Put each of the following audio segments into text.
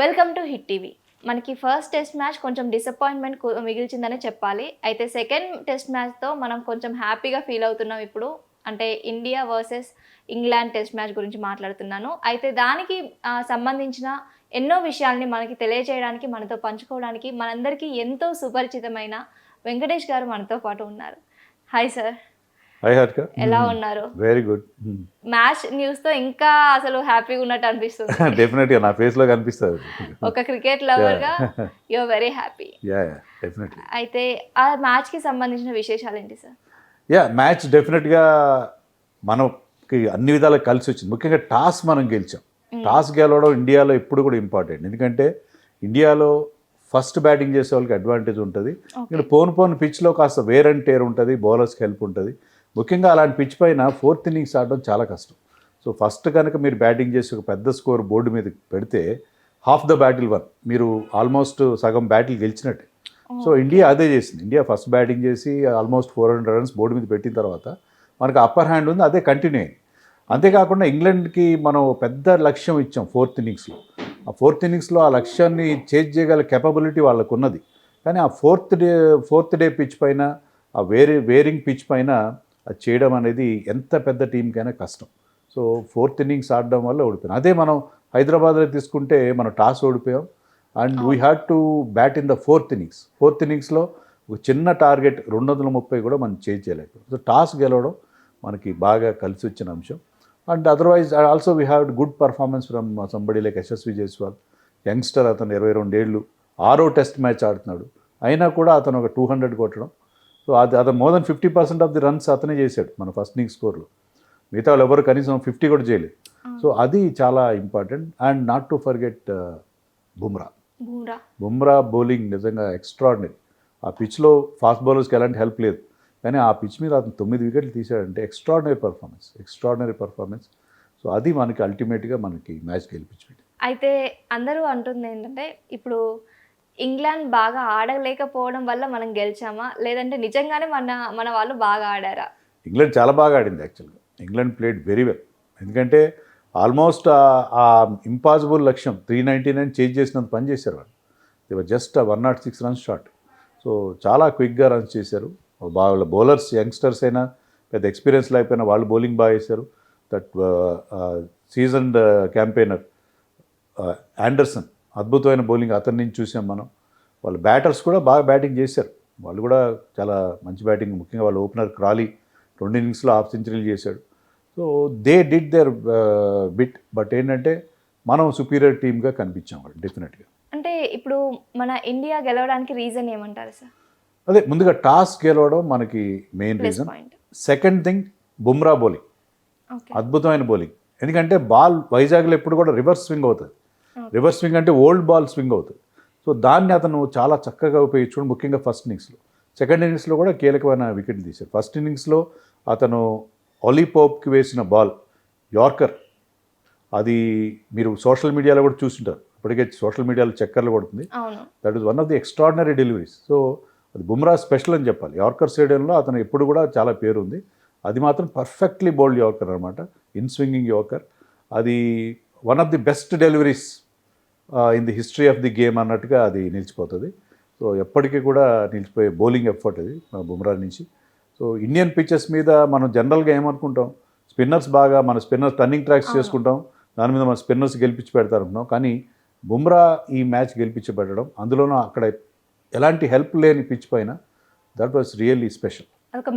Welcome to Hit TV మనకి first test match కొంచెం disappointment మిగిల్చిందనే చెప్పాలి. అయితే సెకండ్ టెస్ట్ మ్యాచ్తో మనం కొంచెం హ్యాపీగా ఫీల్ అవుతున్నాం ఇప్పుడు. అంటే India versus England test match గురించి మాట్లాడుతున్నాను. అయితే దానికి సంబంధించిన ఎన్నో విషయాల్ని మనకి తెలియజేయడానికి మనతో పంచుకోవడానికి మనందరికీ ఎంతో సుపరిచితమైన వెంకటేష్ గారు మనతో పాటు ఉన్నారు. హాయ్ సార్ ఎలా ఉన్నారు? వెరీ గుడ్ మ్యాచ్ న్యూస్తో ఇంకా అసలు హ్యాపీగా ఉన్నట్టు అనిపిస్తుంది. డెఫినెట్గా నా ఫేస్లో కనిపిస్తుంది ఒక cricket లవర్గా you are very happy yeah yeah definitely అయితే ఆ మ్యాచ్కి సంబంధించిన విశేషాలు ఏంటి సార్ యా మ్యాచ్ డెఫినెట్గా మనకి అన్ని విధాలా కలిసి వచ్చింది. ముఖ్యంగా టాస్ మనం గెలిచాం. టాస్ గెలవడం ఇండియాలో ఎప్పుడు కూడా ఇంపార్టెంట్ ఎందుకంటే ఇండియాలో ఫస్ట్ బ్యాటింగ్ చేసే వాళ్ళకి అడ్వాంటేజ్ ఉంటుంది. ఇక్కడ పోను పోను పిచ్లో కాస్త వేర్ అండ్ టేర్ ఉంటుంది బౌలర్స్కి హెల్ప్ ఉంటుంది. ముఖ్యంగా అలాంటి పిచ్ పైన ఫోర్త్ ఇన్నింగ్స్ ఆడడం చాలా కష్టం. సో ఫస్ట్ కనుక మీరు బ్యాటింగ్ చేసి ఒక పెద్ద స్కోర్ బోర్డు మీద పెడితే హాఫ్ ద బ్యాటిల్ వన్ మీరు ఆల్మోస్ట్ సగం బ్యాటిల్ గెలిచినట్టే. సో ఇండియా అదే చేసింది. ఇండియా ఫస్ట్ బ్యాటింగ్ చేసి almost four hundred runs board మీద పెట్టిన తర్వాత మనకు అప్పర్ హ్యాండ్ ఉంది అదే కంటిన్యూ అయింది. అంతేకాకుండా ఇంగ్లాండ్కి మనం పెద్ద లక్ష్యం ఇచ్చాం ఫోర్త్ ఇన్నింగ్స్లో ఆ ఫోర్త్ ఇన్నింగ్స్లో ఆ లక్ష్యాన్ని చేజ్ చేయగల కెపబిలిటీ వాళ్ళకు ఉన్నది కానీ ఆ fourth day fourth day pitch పైన ఆ వేరే వేరింగ్ పిచ్ పైన అది చేయడం అనేది ఎంత పెద్ద టీంకైనా కష్టం. సో ఫోర్త్ ఇన్నింగ్స్ ఆడడం వల్ల ఓడిపోయాం. అదే మనం హైదరాబాద్లో తీసుకుంటే మనం toss ఓడిపోయాం. And we had to bat in the fourth innings. Fourth ఇన్నింగ్స్లో ఒక చిన్న టార్గెట్ రెండు వందల ముప్పై కూడా మనం చేంజ్ చేయలేకపోయాం సో టాస్ గెలవడం మనకి బాగా కలిసి వచ్చిన అంశం. And otherwise also we have good performance from somebody like Yashasvi Jaiswal. Youngster అతను ఇరవై రెండేళ్ళు ఆరో టెస్ట్ మ్యాచ్ ఆడుతున్నాడు. అయినా కూడా అతను ఒక టూ హండ్రెడ్ కొట్టడం సో అది అతను more than fifty percent of the runs అతనే చేశాడు మన ఫస్ట్ ఇన్నింగ్ స్కోర్లో మిగతా వాళ్ళు ఎవరు కనీసం ఫిఫ్టీ కూడా చేయలేదు. సో అది చాలా important and not to forget Bumrah Bumrah Bumrah bowling నిజంగా ఎక్స్ట్రాడినరీ ఆ పిచ్లో ఫాస్ట్ బౌలర్స్కి ఎలాంటి హెల్ప్ లేదు. కానీ ఆ పిచ్ మీద అతను తొమ్మిది వికెట్లు తీశాడంటే extraordinary performance extraordinary performance so అది మనకి అల్టిమేట్గా మనకి మ్యాచ్ గెలిపించింది అయితే అందరూ అంటుంది ఏంటంటే ఇప్పుడు ఇంగ్లాండ్ బాగా ఆడలేకపోవడం వల్ల మనం గెలిచామా? లేదంటే నిజంగానే మన మన వాళ్ళు బాగా ఆడారా? ఇంగ్లాండ్ చాలా బాగా ఆడింది యాక్చువల్గా. England played very well. ఎందుకంటే ఆల్మోస్ట్ ఆ ఇంపాసిబుల్ లక్ష్యం త్రీ నైంటీ నైన్ చేంజ్ చేసినంత పని చేశారు వాళ్ళు. ఇవర్ just one not six runs shot so చాలా క్విక్గా రన్స్ చేశారు. వాళ్ళ బౌలర్స్ యంగ్స్టర్స్ అయినా పెద్ద ఎక్స్పీరియన్స్ లేకపోయినా వాళ్ళు బౌలింగ్ బాగా వేశారు దట్ సీజన్ క్యాంపెయినర్ ఆండర్సన్ అద్భుతమైన బౌలింగ్ అతని నుంచి చూసాం మనం. వాళ్ళ బ్యాటర్స్ కూడా బాగా బ్యాటింగ్ చేశారు. వాళ్ళు కూడా చాలా మంచి బ్యాటింగ్ ముఖ్యంగా వాళ్ళ ఓపెనర్ క్రాలీ రెండు ఇన్నింగ్స్లో హాఫ్ సెంచరీలు చేశాడు. So they did their bit but ఏంటంటే మనం సుపీరియర్ టీమ్గా కనిపించాం వాళ్ళు డెఫినెట్గా అంటే ఇప్పుడు మన ఇండియా గెలవడానికి రీజన్ ఏమంటారు సార్? అదే ముందుగా టాస్ గెలవడం మనకి main reason second thing Bumrah bowling అద్భుతమైన బౌలింగ్ ఎందుకంటే బాల్ వైజాగ్లో ఎప్పుడు కూడా రివర్స్ స్వింగ్ అవుతుంది. రివర్స్ స్వింగ్ అంటే ఓల్డ్ బాల్ స్వింగ్ అవుతుంది. సో దాన్ని అతను చాలా చక్కగా ఉపయోగించుకోవడం ముఖ్యంగా ఫస్ట్ ఇన్నింగ్స్లో. సెకండ్ ఇన్నింగ్స్లో కూడా కీలకమైన వికెట్లు తీశారు ఫస్ట్ ఇన్నింగ్స్లో అతను ఒలీపోప్కి వేసిన బాల్ యార్కర్. అది మీరు సోషల్ మీడియాలో కూడా చూసింటారు. ఇప్పటికే సోషల్ మీడియాలో చక్కర్లు కొడుతుంది. That is one of the extraordinary deliveries so అది బుమ్రా స్పెషల్ అని చెప్పాలి. యార్కర్ స్టేడియంలో అతను ఎప్పుడు కూడా చాలా పేరు ఉంది. అది మాత్రం పర్ఫెక్ట్లీ బౌల్డ్ యార్కర్ అనమాట ఇన్ స్వింగింగ్ యార్కర్. అది one of the best deliveries in the history of the game అన్నట్టుగా అది నిలిచిపోతుంది. సో ఎప్పటికీ కూడా నిలిచిపోయే బౌలింగ్ ఎఫర్ట్ అది మన బుమ్రా నుంచి. సో ఇండియన్ పిచెస్ మీద మనం జనరల్గా ఏమనుకుంటాం? స్పిన్నర్స్ బాగా మన స్పిన్నర్స్ టర్నింగ్ ట్రాక్స్ చేసుకుంటాం. దాని మీద మన స్పిన్నర్స్ గెలిపించి పెడతారనుకున్నాం కానీ బుమ్రా ఈ మ్యాచ్ గెలిపించి పెట్టడం అందులోనూ అక్కడ ఎలాంటి హెల్ప్ లేని పిచ్ పైన that was really special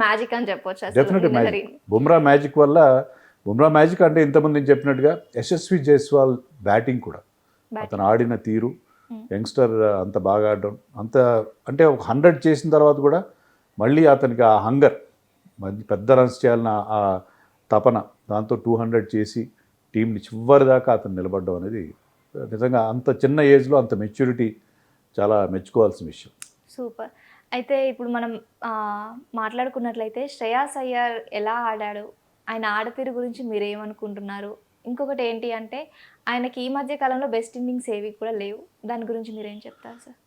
magic అని చెప్పొచ్చు డెఫినెట్ మ్యాజిక్. బుమ్రా మ్యాజిక్ వల్ల బుమ్రా మ్యాజిక్ అంటే ఇంతకుముందు నేను చెప్పినట్టుగా యశస్వి జైస్వాల్ బ్యాటింగ్ కూడా. అతను ఆడిన తీరు యంగ్స్టర్ అంత బాగా ఆడడం అంత అంటే ఒక హండ్రెడ్ చేసిన తర్వాత కూడా మళ్ళీ అతనికి ఆ హంగర్ మంచి పెద్ద రన్స్ చేయాలన్న ఆ తపన దాంతో టూ హండ్రెడ్ చేసి టీంని చివరి దాకా అతను నిలబడడం అనేది నిజంగా అంత చిన్న ఏజ్లో అంత మెచ్యూరిటీ చాలా మెచ్చుకోవాల్సిన విషయం. సూపర్ అయితే ఇప్పుడు మనం మాట్లాడుకున్నట్లయితే శ్రేయాస్ అయ్యర్ ఎలా ఆడాడు? ఆయన ఆడతీరు గురించి మీరు ఏమనుకుంటున్నారు ఇంకొకటి ఏంటి అంటే ఆయనకి ఈ మధ్య కాలంలో బెస్ట్ ఇన్నింగ్స్ ఏవి కూడా లేవు. దాని గురించి మీరు ఏం చెప్తారు సార్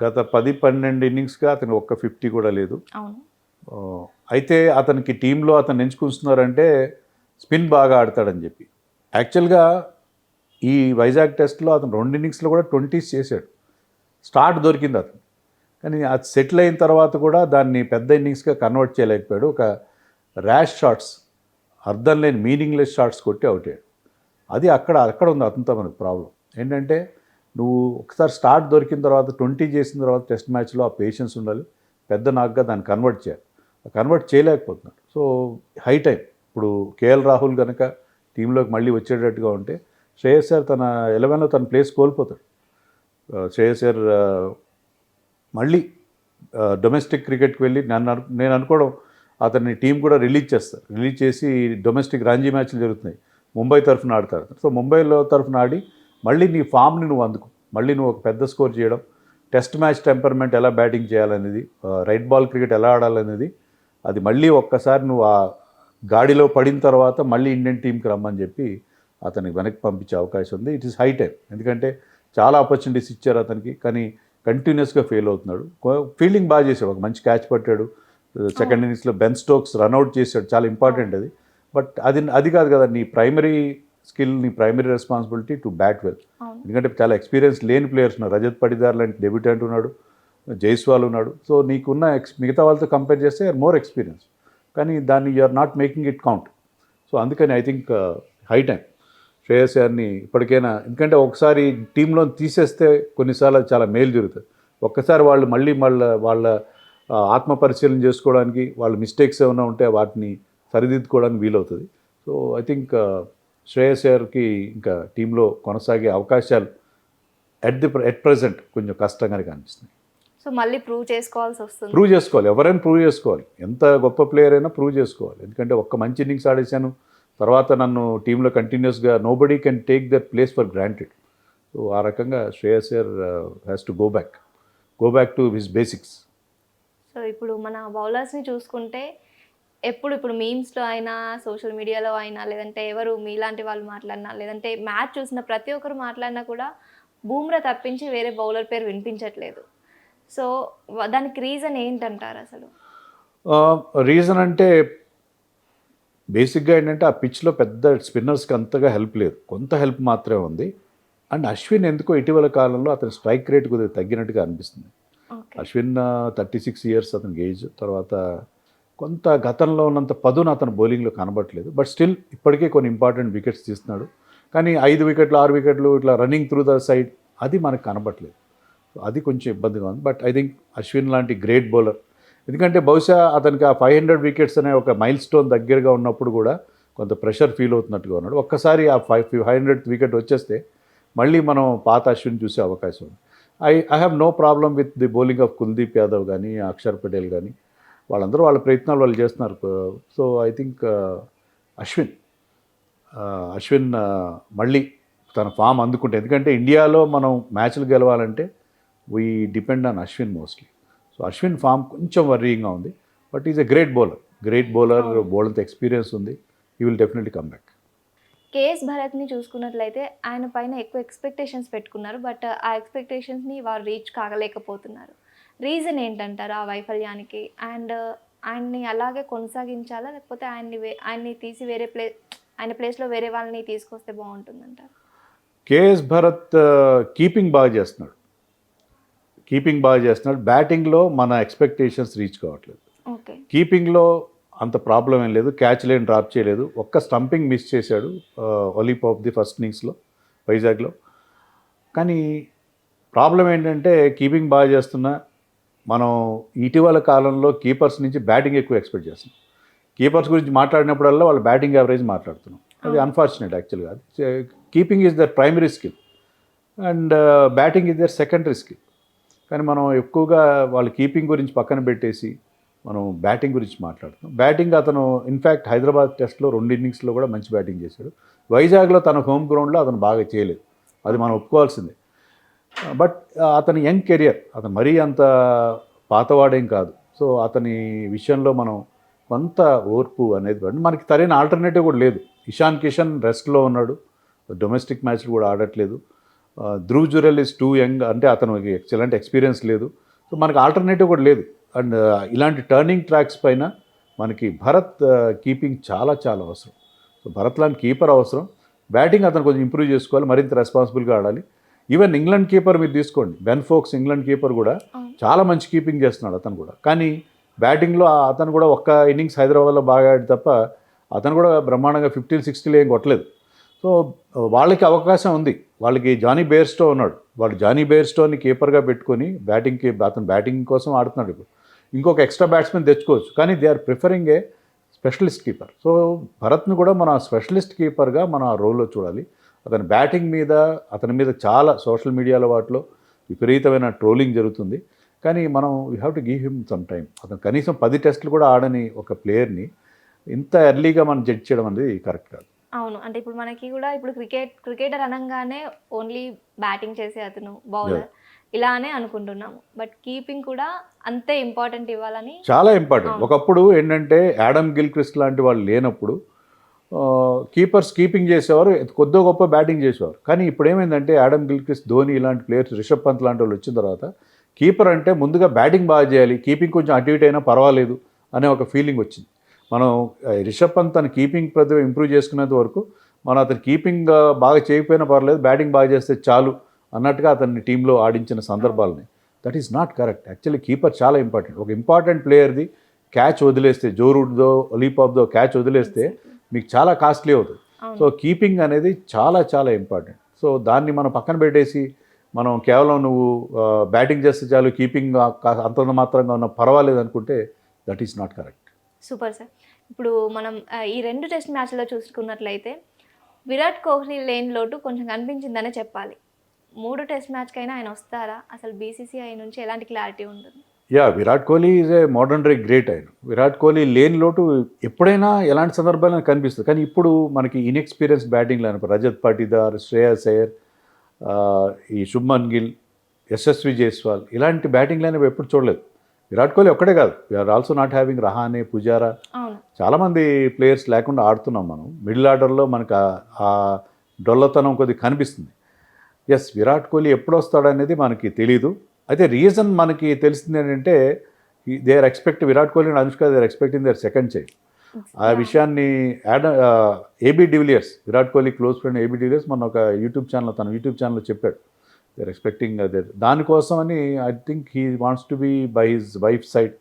గత పది పన్నెండు ఇన్నింగ్స్గా అతను ఒక్క ఫిఫ్టీ కూడా లేదు. అవును. అయితే అతనికి టీంలో అతను ఎంచుకుంటున్నారంటే స్పిన్ బాగా ఆడతాడని చెప్పి. యాక్చువల్గా ఈ వైజాగ్ టెస్ట్లో అతను రెండు ఇన్నింగ్స్లో కూడా ట్వంటీస్ చేశాడు. స్టార్ట్ దొరికింది అతను కానీ అది సెటిల్ అయిన తర్వాత కూడా దాన్ని పెద్ద ఇన్నింగ్స్గా కన్వర్ట్ చేయలేకపోయాడు. ఒక ర్యాష్ షాట్స్ అర్థం లేని మీనింగ్లెస్ షాట్స్ కొట్టి అవుట్ అయ్యాడు. అది అక్కడ అక్కడ ఉంది అతనితో మనకు ప్రాబ్లం ఏంటంటే నువ్వు ఒకసారి స్టార్ట్ దొరికిన తర్వాత ట్వంటీ చేసిన తర్వాత టెస్ట్ మ్యాచ్లో ఆ పేషెన్స్ ఉండాలి. పెద్ద నాకుగా దాన్ని కన్వర్ట్ చేయాలి. కన్వర్ట్ చేయలేకపోతున్నాడు సో హై టైం ఇప్పుడు కేఎల్ రాహుల్ కనుక టీంలోకి మళ్ళీ వచ్చేటట్టుగా ఉంటే శ్రేయస్ సార్ తన ఎలెవెన్లో తన ప్లేస్ కోల్పోతాడు. శ్రేయస్ సార్ మళ్ళీ డొమెస్టిక్ క్రికెట్కి వెళ్ళి నన్ను నేను అనుకోవడం అతన్ని టీం కూడా రిలీజ్ చేస్తారు. రిలీజ్ చేసి డొమెస్టిక్ రాంజీ మ్యాచ్లు జరుగుతున్నాయి. ముంబై తరఫున ఆడతారు. సో ముంబైలో తరఫున ఆడి మళ్ళీ నీ ఫామ్ని నువ్వు అందుకు. మళ్ళీ నువ్వు ఒక పెద్ద స్కోర్ చేయడం. టెస్ట్ మ్యాచ్ టెంపర్మెంట్ ఎలా బ్యాటింగ్ చేయాలనేది రైట్ బాల్ క్రికెట్ ఎలా ఆడాలనేది అది మళ్ళీ ఒక్కసారి నువ్వు ఆ గాడిలో పడిన తర్వాత మళ్ళీ ఇండియన్ టీంకి రమ్మని చెప్పి అతనికి వెనక్కి పంపించే అవకాశం ఉంది. It is high time. ఎందుకంటే చాలా ఆపర్చునిటీస్ ఇచ్చారు అతనికి కానీ కంటిన్యూస్గా ఫెయిల్ అవుతున్నాడు. ఫీల్డింగ్ బాగా చేసాడు ఒక మంచి క్యాచ్ పట్టాడు. సెకండ్ ఇన్నింగ్స్లో బెన్ స్టోక్స్ రన్అట్ చేశాడు. చాలా ఇంపార్టెంట్ అది. బట్ అది అది కాదు కదా నీ ప్రైమరీ స్కిల్ నీ primary responsibility to bat well. ఎందుకంటే చాలా ఎక్స్పీరియన్స్ లేని ప్లేయర్స్ ఉన్నారు. రజత్ పడిదార్ లాంటి డెబ్యూటెంట్ ఉన్నాడు జైస్వాల్ ఉన్నాడు. సో నీకున్న ఎక్స్ మిగతా వాళ్ళతో కంపేర్ చేస్తే ఆర్ మోర్ ఎక్స్పీరియన్స్. కానీ దాన్ని you are not making it count. So అందుకని I think high time. Shreyas గారిని ఇప్పటికైనా ఎందుకంటే ఒకసారి టీంలో తీసేస్తే కొన్నిసార్లు చాలా మేలు జరుగుతుంది. ఒక్కసారి వాళ్ళు మళ్ళీ వాళ్ళ వాళ్ళ ఆ, ఆత్మ పరిశీలన చేసుకోవడానికి వాళ్ళ మిస్టేక్స్ ఏమైనా ఉంటే వాటిని సరిదిద్దుకోవడానికి వీలవుతుంది. సో ఐ థింక్ శ్రేయస్ గారికి ఇంకా టీంలో కొనసాగే అవకాశాలు ఎట్ ది ఎట్ ప్రజెంట్ కొంచెం కష్టంగానే కనిపిస్తుంది సో మళ్ళీ ప్రూవ్ చేసుకోవాల్సి వస్తుంది. ప్రూవ్ చేసుకోవాలి. ఎవరైనా ప్రూవ్ చేసుకోవాలి. ఎంత గొప్ప ప్లేయర్ అయినా ప్రూవ్ చేసుకోవాలి. ఎందుకంటే ఒక్క మంచి ఇన్నింగ్స్ ఆడేశాను. తర్వాత నన్ను టీంలో కంటిన్యూస్గా nobody can take that place for granted so ఆ రకంగా Shreyas Iyer has to go back go back to his basics so ఇప్పుడు మన బౌలర్స్ని చూసుకుంటే ఎప్పుడు ఇప్పుడు మీమ్స్లో అయినా సోషల్ మీడియాలో అయినా లేదంటే ఎవరు మీలాంటి వాళ్ళు మాట్లాడినా లేదంటే మ్యాచ్ చూసిన ప్రతి ఒక్కరు మాట్లాడినా కూడా బూమ్రా తప్పించి వేరే బౌలర్ పేరు వినిపించట్లేదు. సో దానికి రీజన్ ఏంటంటారు అసలు? రీజన్ అంటే బేసిక్గా ఏంటంటే ఆ పిచ్లో పెద్ద స్పిన్నర్స్కి అంతగా హెల్ప్ లేదు. కొంత హెల్ప్ మాత్రమే ఉంది. అండ్ అశ్విన్ ఎందుకో ఇటీవల కాలంలో అతని స్ట్రైక్ రేట్ కొద్దిగా తగ్గినట్టుగా అనిపిస్తుంది. అశ్విన్ థర్టీ సిక్స్ ఇయర్స్ అతనికి ఏజ్ తర్వాత కొంత గతంలో ఉన్నంత పదును అతను బౌలింగ్లో కనబడట్లేదు. బట్ స్టిల్ ఇప్పటికే కొన్ని ఇంపార్టెంట్ వికెట్స్ తీస్తున్నాడు. కానీ ఐదు వికెట్లు ఆరు వికెట్లు ఇట్లా రన్నింగ్ త్రూ ద సైడ్ అది మనకు కనబడట్లేదు. అది కొంచెం ఇబ్బందిగా ఉంది. బట్ ఐ థింక్ అశ్విన్ లాంటి గ్రేట్ బౌలర్ ఎందుకంటే బహుశా అతనికి ఆ ఫైవ్ హండ్రెడ్ వికెట్స్ అనే ఒక మైల్ స్టోన్ దగ్గరగా ఉన్నప్పుడు కూడా కొంత ప్రెషర్ ఫీల్ అవుతున్నట్టుగా ఉన్నాడు. ఒక్కసారి ఆ ఫైవ్ ఫైవ్ హండ్రెడ్ వికెట్ వచ్చేస్తే మళ్ళీ మనం పాత అశ్విన్ చూసే అవకాశం ఉంది. I I have no problem with the bowling of Kuldeep Yadav కానీ అక్షర్ పటేల్ కానీ వాళ్ళందరూ వాళ్ళ ప్రయత్నాలు వాళ్ళు చేస్తున్నారు. సో ఐ థింక్ అశ్విన్ ఆ, అశ్విన్ ఆ, మళ్ళీ తన ఫామ్ అందుకుంటే ఎందుకంటే ఇండియాలో మనం మ్యాచ్లు గెలవాలంటే we depend on Ashwin mostly so Ashwin form కొంచెం వర్రీయింగ్గా ఉంది. But is a great bowler great bowler బౌలర్తో experience ఉంది. He will definitely come back KS భరత్ని చూసుకున్నట్లయితే ఆయన పైన ఎక్కువ ఎక్స్పెక్టేషన్స్ పెట్టుకున్నారు. బట్ ఆ ఎక్స్పెక్టేషన్స్ని వారు రీచ్ కాగలేకపోతున్నారు. రీజన్ ఏంటంటారు ఆ వైఫల్యానికి? అండ్ ఆయన్ని అలాగే కొనసాగించాలా? లేకపోతే ఆయన్ని ఆయన్ని తీసి వేరే ప్లే ఆయన ప్లేస్లో వేరే వాళ్ళని తీసుకొస్తే బాగుంటుందంటారు? కేఎస్ భరత్ కీపింగ్ బాగా చేస్తున్నాడు. కీపింగ్ బాగా చేస్తున్నాడు. బ్యాటింగ్లో మన ఎక్స్పెక్టేషన్స్ రీచ్ కావట్లేదు. ఓకే. కీపింగ్లో అంత ప్రాబ్లం ఏం లేదు. క్యాచ్ లేని డ్రాప్ చేయలేదు. ఒక్క స్టంపింగ్ మిస్ చేశాడు ఒలీప్ ఆఫ్ ది ఫస్ట్ ఇన్నింగ్స్లో వైజాగ్లో. కానీ ప్రాబ్లం ఏంటంటే కీపింగ్ బాగా చేస్తున్నా మనం ఇటీవల కాలంలో కీపర్స్ నుంచి బ్యాటింగ్ ఎక్కువ ఎక్స్పెక్ట్ చేస్తున్నాం కీపర్స్ గురించి మాట్లాడినప్పుడల్లా వాళ్ళు బ్యాటింగ్ యావరేజ్ మాట్లాడుతున్నాం అది అన్ఫార్చునేట్ యాక్చువల్గా keeping is their primary skill and batting is their secondary skill కానీ మనం ఎక్కువగా వాళ్ళ కీపింగ్ గురించి పక్కన పెట్టేసి మనం బ్యాటింగ్ గురించి మాట్లాడుతున్నాం. బ్యాటింగ్ అతను ఇన్ఫ్యాక్ట్ హైదరాబాద్ టెస్ట్లో రెండు ఇన్నింగ్స్లో కూడా మంచి బ్యాటింగ్ చేశాడు. వైజాగ్లో తన హోమ్ గ్రౌండ్లో అతను బాగా చేయలేదు. అది మనం ఒప్పుకోవాల్సిందే. బట్ అతని యంగ్ కెరియర్ అతను మరీ అంత పాతవాడేం కాదు. సో అతని విషయంలో మనం కొంత ఓర్పు అనేది మనకి సరైన ఆల్టర్నేటివ్ కూడా లేదు. ఇషాన్ కిషన్ రెస్ట్లో ఉన్నాడు. డొమెస్టిక్ మ్యాచ్లు కూడా ఆడట్లేదు. Dhruv Jurel is too young అంటే అతనికి ఎక్సలెంట్ ఎక్స్పీరియన్స్ లేదు. సో మనకి ఆల్టర్నేటివ్ కూడా లేదు. అండ్ ఇలాంటి టర్నింగ్ ట్రాక్స్ పైన మనకి భరత్ కీపింగ్ చాలా చాలా అవసరం. సో భరత్ లాంటి కీపర్ అవసరం. బ్యాటింగ్ అతను కొంచెం ఇంప్రూవ్ చేసుకోవాలి మరింత రెస్పాన్సిబుల్గా ఆడాలి. ఈవెన్ ఇంగ్లాండ్ కీపర్ మీరు తీసుకోండి. బెన్ ఫోక్స్ ఇంగ్లాండ్ కీపర్ కూడా. చాలా మంచి కీపింగ్ చేస్తున్నాడు అతను కూడా. కానీ బ్యాటింగ్లో అతను కూడా ఒక్క ఇన్నింగ్స్ హైదరాబాద్లో బాగా ఆడి తప్ప అతను కూడా బ్రహ్మాండంగా ఫిఫ్టీన్ సిక్స్టీలో ఏం కొట్టలేదు. సో వాళ్ళకి అవకాశం ఉంది. వాళ్ళకి జానీ బేర్స్టో ఉన్నాడు. వాళ్ళు జానీ బేర్స్టోని కీపర్గా పెట్టుకొని బ్యాటింగ్కి అతను బ్యాటింగ్ కోసం ఆడుతున్నాడు ఇప్పుడు. ఇంకొక ఎక్స్ట్రా బ్యాట్స్మెన్ తెచ్చుకోవచ్చు. కానీ they are preferring a specialist keeper so భరత్ని కూడా మన స్పెషలిస్ట్ కీపర్గా మన ఆ రోల్లో చూడాలి. అతని బ్యాటింగ్ మీద అతని మీద చాలా సోషల్ మీడియాలో వాటిలో విపరీతమైన ట్రోలింగ్ జరుగుతుంది. కానీ మనం we have to give him some time అతను కనీసం పది టెస్టులు కూడా ఆడని ఒక ప్లేయర్ని ఇంత ఎర్లీగా మనం జడ్జ్ చేయడం అనేది కరెక్ట్ కాదు. అవును. అంటే ఇప్పుడు మనకి కూడా ఇప్పుడు క్రికెట్ క్రికెటర్ అనగానే ఓన్లీ బ్యాటింగ్ చేసే అతను బౌలర్ ఇలానే అనుకుంటున్నాము. బట్ కీపింగ్ కూడా అంతే ఇంపార్టెంట్ ఇవ్వాలని చాలా ఇంపార్టెంట్. ఒకప్పుడు ఏంటంటే యాడమ్ గిల్క్రిస్ట్ లాంటి వాళ్ళు లేనప్పుడు కీపర్స్ కీపింగ్ చేసేవారు కొద్దో గొప్ప బ్యాటింగ్ చేసేవారు. కానీ ఇప్పుడు ఏమైందంటే యాడమ్ గిల్క్రిస్ ధోని ఇలాంటి ప్లేయర్స్ రిషబ్ పంత్ లాంటి వాళ్ళు వచ్చిన తర్వాత కీపర్ అంటే ముందుగా బ్యాటింగ్ బాగా చేయాలి కీపింగ్ కొంచెం అటు ఇటు అయినా పర్వాలేదు అనే ఒక ఫీలింగ్ వచ్చింది. మనం రిషబ్ పంత్ తన కీపింగ్ ప్రతిభ ఇంప్రూవ్ చేసుకునేంత వరకు మనం అతను కీపింగ్ బాగా చేయకపోయినా పర్లేదు బ్యాటింగ్ బాగా చేస్తే చాలు అన్నట్టుగా అతన్ని టీంలో ఆడించిన సందర్భాలని. That is not correct actually keeper చాలా ఇంపార్టెంట్ ఒక ఇంపార్టెంట్ ప్లేయర్ది క్యాచ్ వదిలేస్తే జోరూడ్దో లీపాప్దో క్యాచ్ వదిలేస్తే మీకు చాలా కాస్ట్లీ అవుతుంది. సో కీపింగ్ అనేది చాలా చాలా ఇంపార్టెంట్. సో దాన్ని మనం పక్కన పెట్టేసి మనం కేవలం నువ్వు బ్యాటింగ్ చేస్తే చాలు కీపింగ్ అంతంత మాత్రంగా ఉన్న పర్వాలేదు అనుకుంటే that is not correct. Super sir. ఇప్పుడు మనం ఈ రెండు టెస్ట్ మ్యాచ్లో చూసుకున్నట్లయితే విరాట్ కోహ్లీ లేని లోటు కొంచెం కనిపించిందనే చెప్పాలి. మూడు టెస్ట్ మ్యాచ్కైనా ఆయన వస్తారా? అసలు బీసీసీఐ నుంచి ఎలాంటి క్లారిటీ ఉంటుంది? Yeah Virat Kohli is a modern day great ఆయన. విరాట్ కోహ్లీ లేని లోటు ఎప్పుడైనా ఎలాంటి సందర్భాల్లో కనిపిస్తుంది. కానీ ఇప్పుడు మనకి ఇన్ఎక్స్పీరియన్స్ బ్యాటింగ్ లేనప్పుడు రజత్ పాటీదార్ శ్రేయస్ అయ్యర్ ఈ శుభ్మన్ గిల్ యశస్వి జైస్వాల్ ఇలాంటి బ్యాటింగ్ లైన్ ఎప్పుడు చూడలేదు. విరాట్ కోహ్లీ ఒక్కడే కాదు. We are also not having Rahane Pujara. చాలామంది ప్లేయర్స్ లేకుండా ఆడుతున్నాం మనం. మిడిల్ ఆర్డర్లో మనకు ఆ- డొల్లతనం కొద్దిగా కనిపిస్తుంది. ఎస్ విరాట్ కోహ్లీ ఎప్పుడు వస్తాడనేది మనకి తెలియదు అయితే రీజన్ మనకి తెలిసింది ఏంటంటే they are expect Virat Kohli and Anushka they are expecting their second child ఆ విషయాన్ని add AB de Villiers Virat Kohli close friend AB de Villiers మన ఒక యూట్యూబ్ ఛానల్ తన యూట్యూబ్ ఛానల్లో చెప్పాడు. దే ఆర్ ఎక్స్పెక్టింగ్ అదే దానికోసం అని I think he wants to be by his wife side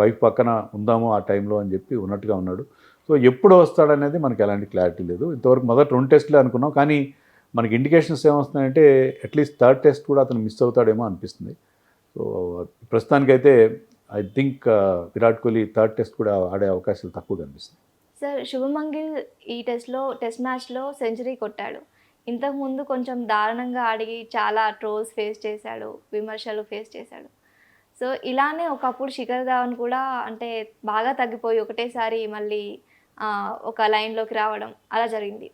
wife పక్కన ఉందాము ఆ టైంలో అని చెప్పి ఉన్నట్టుగా ఉన్నాడు. సో ఎప్పుడు వస్తాడనేది మనకి ఎలాంటి క్లారిటీ లేదు. ఇంతవరకు మొదటి రెండు టెస్టులే అనుకున్నాం. కానీ మనకి ఇండికేషన్స్ ఏమొస్తున్నాయంటే అట్లీస్ట్ థర్డ్ టెస్ట్ కూడా అతను మిస్ అవుతాడేమో అనిపిస్తుంది. సో ప్రస్తుతానికైతే I think uh, Virat Kohli third test కూడా ఆడే అవకాశాలు తక్కువ కనిపిస్తుంది సార్ శుభమంగిల్ ఈ టెస్ట్లో టెస్ట్ మ్యాచ్లో సెంచరీ కొట్టాడు. ఇంతకుముందు కొంచెం దారుణంగా ఆడి చాలా ట్రోల్స్ ఫేస్ చేశాడు విమర్శలు ఫేస్ చేశాడు. సో ఇలానే ఒకప్పుడు శిఖర్ ధావన్ కూడా అంటే బాగా తగ్గిపోయి ఒకటేసారి మళ్ళీ ఒక లైన్లోకి రావడం అలా జరిగింది.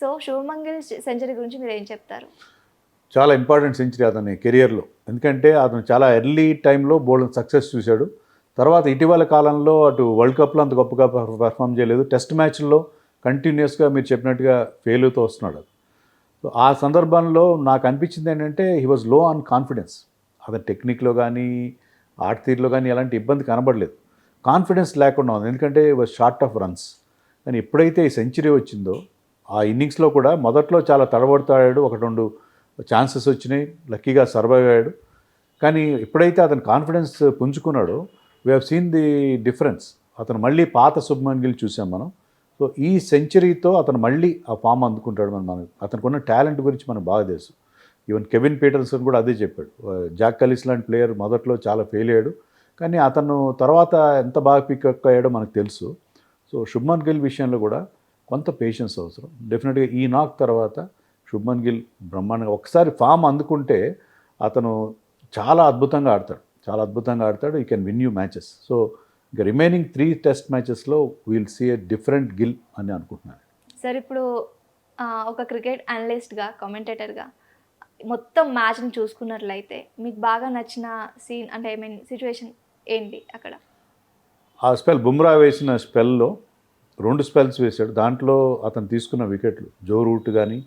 సో శుభమన్ సెంచరీ గురించి మీరు ఏం చెప్తారు? చాలా ఇంపార్టెంట్ సెంచరీ అతని కెరియర్లో. ఎందుకంటే అతను చాలా ఎర్లీ టైంలో బోల్డ్ సక్సెస్ చూశాడు. తర్వాత ఇటీవల కాలంలో అటు వరల్డ్ కప్లో అంత గొప్పగా పర్ఫామ్ చేయలేదు. టెస్ట్ మ్యాచ్ల్లో కంటిన్యూస్గా మీరు చెప్పినట్టుగా ఫెయిల్ అవుతూ వస్తున్నాడు సో ఆ సందర్భంలో నాకు అనిపించింది ఏంటంటే హీ వాజ్లో ఆన్ కాన్ఫిడెన్స్ అతని టెక్నిక్లో కానీ ఆట తీరులో కానీ ఎలాంటి ఇబ్బంది కనబడలేదు. కాన్ఫిడెన్స్ లేకుండా ఉంది. ఎందుకంటే వాజ్ షార్ట్ ఆఫ్ రన్స్ కానీ ఎప్పుడైతే ఈ సెంచరీ వచ్చిందో ఆ ఇన్నింగ్స్లో కూడా మొదట్లో చాలా తడబడుతాడు ఒక రెండు ఛాన్సెస్ వచ్చినాయి. లక్కీగా సర్వైవ్ అయ్యాడు. కానీ ఎప్పుడైతే అతను confidence పుంజుకున్నాడో we have seen the difference అతను మళ్ళీ పాత శుభ్మన్ గిల్ చూసాం మనం. సో ఈ సెంచరీతో అతను మళ్ళీ ఆ ఫామ్ అందుకుంటాడు మనం మనకు. అతనికి ఉన్న టాలెంట్ గురించి మనకు బాగా తెలుసు. ఈవెన్ కెవిన్ పీటర్సన్ కూడా అదే చెప్పాడు. జాక్ కలిస్ లాంటి ప్లేయర్ మొదట్లో చాలా ఫెయిల్ అయ్యాడు. కానీ అతను తర్వాత ఎంత బాగా పికప్ అయ్యాడో మనకు తెలుసు. సో శుభ్మన్ గిల్ విషయంలో కూడా కొంత పేషెన్స్ అవసరం. డెఫినెట్గా ఈ నాక్ తర్వాత శుభ్మన్ గిల్ బ్రహ్మాండంగా ఒకసారి ఫామ్ అందుకుంటే అతను చాలా అద్భుతంగా ఆడతాడు. చాలా అద్భుతంగా ఆడతాడు. He can win you matches so ఇంకా remaining three test మ్యాచెస్లో we'll see a different Gill అని అనుకుంటున్నాను. సార్ ఇప్పుడు ఒక క్రికెట్ అనలిస్ట్గా కామెంటేటర్గా మొత్తం మ్యాచ్ని చూసుకున్నట్లయితే మీకు బాగా నచ్చిన సీన్ అంటే ఐ మీన్ సిచ్యువేషన్ ఏంటి అక్కడ? ఆ స్పెల్ బుమ్రా వేసిన స్పెల్లో రెండు స్పెల్స్ వేశాడు. దాంట్లో అతను తీసుకున్న వికెట్లు జో రూట్ కానీ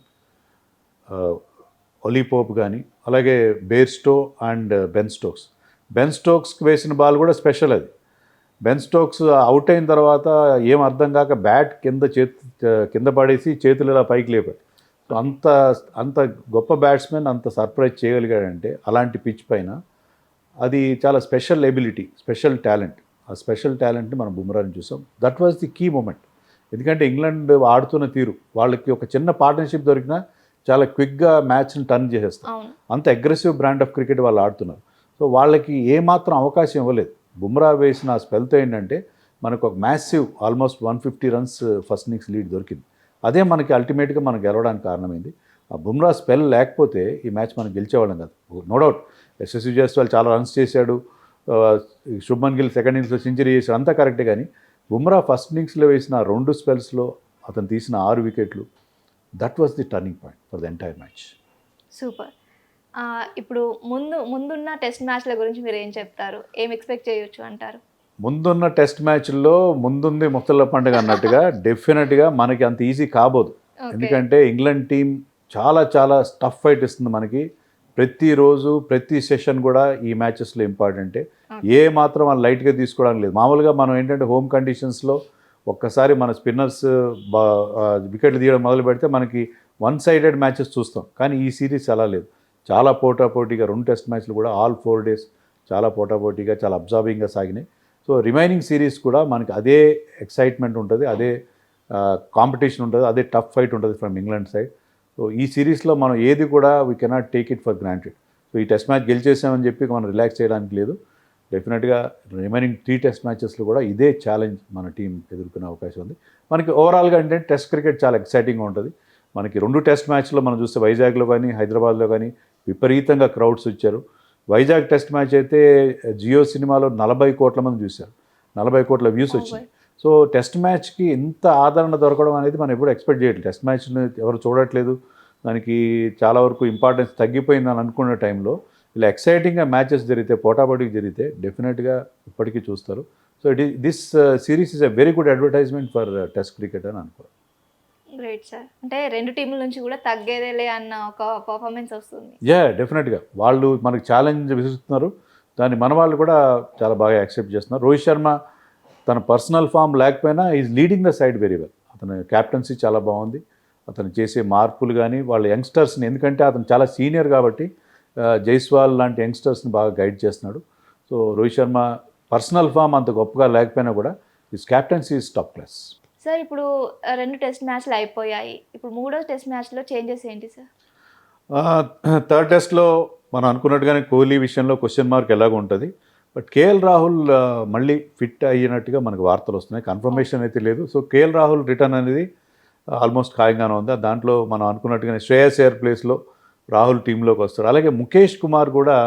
ఒలీపోప్ కానీ అలాగే Bairstow and Ben Stokes. Ben స్టోక్స్కి వేసిన బాల్ కూడా స్పెషల్ అది. బెన్ స్టోక్స్ అవుట్ అయిన తర్వాత ఏం అర్థం కాక బ్యాట్ కింద చేతి కింద పడేసి చేతులు ఇలా పైకి లేపాడు. సో అంత అంత గొప్ప బ్యాట్స్మెన్ అంత సర్ప్రైజ్ చేయగలిగాడంటే అలాంటి పిచ్ పైన అది చాలా స్పెషల్ ఎబిలిటీ స్పెషల్ టాలెంట్. ఆ స్పెషల్ టాలెంట్ని మనం బుమ్రాని చూసాం. That was the key moment. ఎందుకంటే ఇంగ్లాండ్ ఆడుతున్న తీరు వాళ్ళకి ఒక చిన్న పార్ట్నర్షిప్ దొరికినా చాలా క్విక్గా మ్యాచ్ని టర్న్ చేసేస్తారు. అంత అగ్రెసివ్ బ్రాండ్ ఆఫ్ క్రికెట్ వాళ్ళు ఆడుతున్నారు. సో వాళ్ళకి ఏమాత్రం అవకాశం ఇవ్వలేదు. బుమ్రా వేసిన ఆ స్పెల్తో ఏంటంటే మనకు ఒక massive almost one fifty runs first innings lead దొరికింది. అదే మనకి అల్టిమేట్గా మనం గెలవడానికి కారణమైంది. ఆ బుమ్రా స్పెల్ లేకపోతే ఈ మ్యాచ్ మనం గెలిచేవాళ్ళం కాదు. No doubt. ఎస్ఎస్సి జైస్వాల్ చాలా రన్స్ చేశాడు. శుభ్మన్ గిల్ సెకండ్ ఇన్నింగ్స్లో సెంచరీ చేశాడు. అంతా కరెక్టే కానీ బుమ్రా ఫస్ట్ ఇన్నింగ్స్లో వేసిన రెండు స్పెల్స్లో అతను తీసిన ఆరు వికెట్లు that was the turning point for the entire match super ఇప్పుడు ముందు ముందున్న టెస్ట్ మ్యాచ్ల గురించి మీరు ఏం చెప్తారు? ఏం ఎక్స్పెక్ట్ చేయొచ్చు అంటారు? ముందున్న టెస్ట్ మ్యాచ్ల్లో ముందుంది ముసళ్ళ పండుగ అన్నట్టుగా డెఫినెట్గా మనకి అంత ఈజీ కాబోదు. ఎందుకంటే ఇంగ్లాండ్ టీం చాలా చాలా టఫ్ ఫైట్ ఇస్తుంది మనకి. ప్రతిరోజు ప్రతి సెషన్ కూడా ఈ మ్యాచెస్లో ఇంపార్టెంటే. ఏ మాత్రం వాళ్ళు లైట్గా తీసుకోవడం లేదు. మామూలుగా మనం ఏంటంటే హోమ్ కండిషన్స్లో ఒక్కసారి మన స్పిన్నర్స్ బా వికెట్లు తీయడం మొదలు పెడితే మనకి వన్ సైడెడ్ మ్యాచెస్ చూస్తాం. కానీ ఈ సిరీస్ అలా లేదు. చాలా పోటాపోటీగా రెండు టెస్ట్ మ్యాచ్లు కూడా ఆల్ ఫోర్ డేస్ చాలా పోటాపోటీగా చాలా అబ్జర్వింగ్గా సాగినాయి. సో రిమైనింగ్ సిరీస్ కూడా మనకి అదే ఎక్సైట్మెంట్ ఉంటుంది అదే కాంపిటీషన్ ఉంటుంది అదే టఫ్ ఫైట్ ఉంటుంది ఫ్రమ్ ఇంగ్లాండ్ సైడ్. సో ఈ సిరీస్లో మనం ఏది కూడా we cannot take it for granted so ఈ టెస్ట్ మ్యాచ్ గెలిచేసామని చెప్పి మనం రిలాక్స్ చేయడానికి లేదు. డెఫినెట్గా రిమైనింగ్ త్రీ టెస్ట్ మ్యాచెస్లో కూడా ఇదే ఛాలెంజ్ మన టీం ఎదుర్కొనే అవకాశం ఉంది. మనకి ఓవరాల్గా అంటే టెస్ట్ క్రికెట్ చాలా ఎక్సైటింగ్గా ఉంటుంది. మనకి రెండు టెస్ట్ మ్యాచ్లో మనం చూస్తే వైజాగ్లో కానీ హైదరాబాద్లో కానీ విపరీతంగా క్రౌడ్స్ వచ్చారు. వైజాగ్ టెస్ట్ మ్యాచ్ అయితే జియో సినిమాలో నలభై కోట్ల మంది చూశారు. నలభై కోట్ల వ్యూస్ Oh, వచ్చినాయి. సో టెస్ట్ మ్యాచ్కి ఇంత ఆదరణ దొరకడం అనేది మనం ఎప్పుడు ఎక్స్పెక్ట్ చేయట్లేదు. టెస్ట్ మ్యాచ్ని ఎవరు చూడట్లేదు. దానికి చాలా వరకు ఇంపార్టెన్స్ తగ్గిపోయింది అని అనుకున్న టైంలో ఇలా ఎక్సైటింగ్గా మ్యాచెస్ జరిగితే పోటాపోటీకి జరిగితే డెఫినెట్గా ఇప్పటికీ చూస్తారు. So it this series is a very good advertisement for test cricket అని అనుకో గ్రేట్ సార్ అంటే రెండు టీముల నుంచి కూడా తగ్గేదేలే అన్న ఒక పర్ఫార్మెన్స్ వస్తుంది. యా డెఫినెట్గా వాళ్ళు మనకి ఛాలెంజ్ విసురుతున్నారు. దాన్ని మన వాళ్ళు కూడా చాలా బాగా యాక్సెప్ట్ చేస్తున్నారు. రోహిత్ శర్మ తన పర్సనల్ ఫామ్ లేకపోయినా is leading the side very well అతని క్యాప్టెన్సీ చాలా బాగుంది. అతను చేసే మార్పులు కానీ వాళ్ళ యంగ్స్టర్స్ని ఎందుకంటే అతను చాలా సీనియర్ కాబట్టి జైస్వాల్ లాంటి యంగ్స్టర్స్ని బాగా గైడ్ చేస్తున్నాడు. So Rohit Sharma personal form అంత గొప్పగా లేకపోయినా కూడా his captaincy is top class sir ఇప్పుడు రెండు టెస్ట్ మ్యాచ్లు అయిపోయాయి. ఇప్పుడు మూడో టెస్ట్ మ్యాచ్లో చేంజెస్ ఏంటి సార్? థర్డ్ టెస్ట్లో మనం అనుకున్నట్టుగానే కోహ్లీ విషయంలో క్వశ్చన్ మార్క్ ఎలాగ ఉంటుంది. బట్ కేఎల్ రాహుల్ మళ్ళీ ఫిట్ అయినట్టుగా మనకు వార్తలు వస్తున్నాయి. కన్ఫర్మేషన్ అయితే లేదు. సో కేఎల్ రాహుల్ రిటర్న్ అనేది ఆల్మోస్ట్ ఖాయంగానే ఉంది. దాంట్లో మనం అనుకున్నట్టుగానే శ్రేయస్ ఎయిర్ ప్లేస్లో రాహుల్ టీంలోకి వస్తారు. అలాగే ముఖేష్ కుమార్ కూడా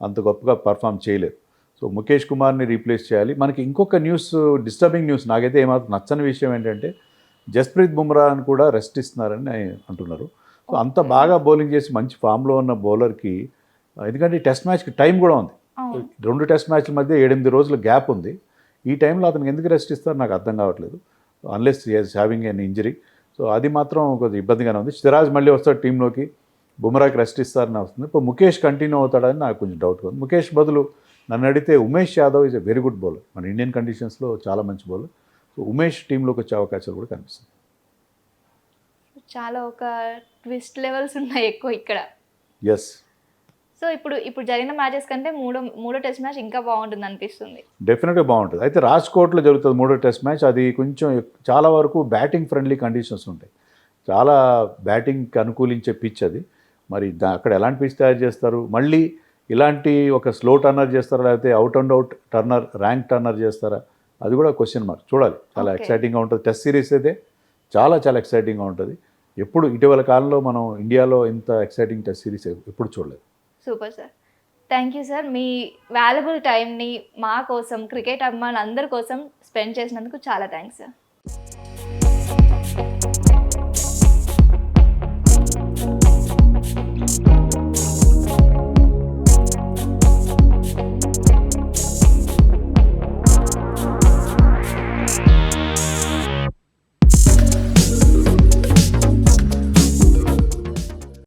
అంత గొప్పగా పర్ఫామ్ చేయలేదు. సో ముఖేష్ కుమార్ని రీప్లేస్ చేయాలి. మనకి ఇంకొక న్యూస్ డిస్టర్బింగ్ న్యూస్ నాకైతే ఏమాత్రం నచ్చని విషయం ఏంటంటే జస్ప్రీత్ బుమ్రాని కూడా రెస్ట్ ఇస్తున్నారని అంటున్నారు. సో అంత బాగా బౌలింగ్ చేసి మంచి ఫామ్లో ఉన్న బౌలర్కి ఎందుకంటే టెస్ట్ మ్యాచ్కి టైం కూడా ఉంది. రెండు టెస్ట్ మ్యాచ్ల మధ్య ఏడెనిమిది రోజుల గ్యాప్ ఉంది. ఈ టైంలో అతనికి ఎందుకు రెస్ట్ ఇస్తారు నాకు అర్థం కావట్లేదు. Unless having an injury so అది మాత్రం కొంచెం ఇబ్బందిగానే ఉంది. సిరాజ్ మళ్ళీ వస్తాడు టీంలోకి. బుమ్రాకి రెస్ట్ ఇస్తారని వస్తుంది. ఇప్పుడు ముఖేష్ కంటిన్యూ అవుతాడని నాకు కొంచెం డౌట్ ఉంది. ముఖేష్ బదులు నన్ను అడిగితే Umesh Yadav is a very good bowler మన ఇండియన్ కండిషన్స్లో చాలా మంచి బౌలర్ సో ఉమేష్ టీంలోకి వచ్చే అవకాశాలు కూడా కనిపిస్తుంది చాలా ఒక ట్విస్ట్ లెవెల్స్ ఉన్నాయి ఎక్కువ ఇక్కడ. ఎస్ సో ఇప్పుడు ఇప్పుడు జరిగిన మ్యాచెస్ కంటే మూడో మూడో టెస్ట్ మ్యాచ్ ఇంకా బాగుంటుంది అనిపిస్తుంది. డెఫినెట్గా బాగుంటుంది. అయితే రాజ్కోట్లో జరుగుతుంది మూడో టెస్ట్ మ్యాచ్ అది కొంచెం చాలా వరకు బ్యాటింగ్ ఫ్రెండ్లీ కండిషన్స్ ఉంటాయి. చాలా బ్యాటింగ్కి అనుకూలించే పిచ్ అది. మరి అక్కడ ఎలాంటి పిచ్ తయారు చేస్తారు? మళ్ళీ ఇలాంటి ఒక స్లో టర్నర్ చేస్తారా? లేకపోతే out and out turner rank turner చేస్తారా? అది కూడా క్వశ్చన్ మార్క్ చూడాలి. చాలా. ఎక్సైటింగ్గా ఉంటుంది. టెస్ట్ సిరీస్ అయితే చాలా చాలా ఎక్సైటింగ్గా ఉంటుంది. ఎప్పుడు ఇటీవల కాలంలో మనం ఇండియాలో ఇంత ఎక్సైటింగ్ టెస్ట్ సిరీస్ ఎప్పుడు చూడలేదు. Super sir. Thank you sir. Me valuable టైంని మా కోసం క్రికెట్ అభిమానులు అందరి కోసం స్పెండ్ చేసినందుకు చాలా థ్యాంక్స్ సార్.